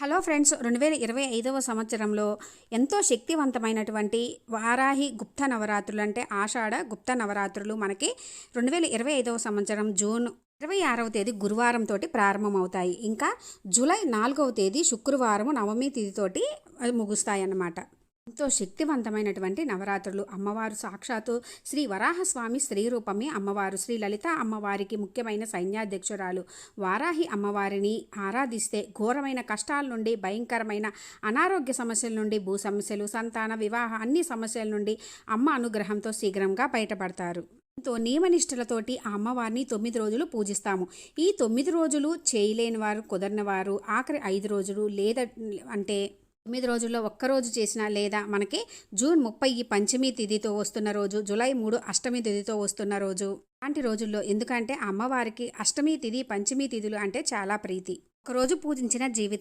Hello friends రెండు వేల ఇరవై ఐదవ సంవత్సరంలో ఎంతో శక్తివంతమైనటువంటి వారాహి గుప్త నవరాత్రులు అంటే ఆషాఢ గుప్త నవరాత్రులు మనకి రెండు వేల ఇరవై ఐదవ సంవత్సరం జూన్ ఇరవై ఆరవ తేదీ గురువారం తోటి ప్రారంభమవుతాయి. ఇంకా జూలై నాలుగవ తేదీ శుక్రవారం నవమి తేదీతోటి ముగుస్తాయి అన్నమాట ఎంతో శక్తివంతమైనటువంటి నవరాత్రులు. అమ్మవారు సాక్షాత్తు శ్రీ వరాహస్వామి స్త్రీ రూపమే అమ్మవారు. శ్రీ లలిత అమ్మవారికి ముఖ్యమైన సైన్యాధ్యక్షురాలు. వారాహి అమ్మవారిని ఆరాధిస్తే ఘోరమైన కష్టాల నుండి భయంకరమైన అనారోగ్య సమస్యల నుండి భూ సమస్యలు సంతాన వివాహ అన్ని సమస్యల నుండి అమ్మ అనుగ్రహంతో శీఘ్రంగా బయటపడతారు. ఎంతో నియమనిష్టలతోటి ఆ అమ్మవారిని తొమ్మిది రోజులు పూజిస్తాము. ఈ తొమ్మిది రోజులు చేయలేని వారు కుదరని వారు ఆఖరి ఐదు రోజులు లేదా అంటే తొమ్మిది రోజుల్లో ఒక్కరోజు చేసిన లేదా మనకి జూన్ ముప్పై పంచమి తిథితో వస్తున్న రోజు జూలై మూడు అష్టమి తిథితో వస్తున్న రోజు. అలాంటి రోజుల్లో ఎందుకంటే అమ్మవారికి అష్టమి తిథి పంచమి తిథులు అంటే చాలా ప్రీతి. ఒకరోజు పూజించిన జీవితం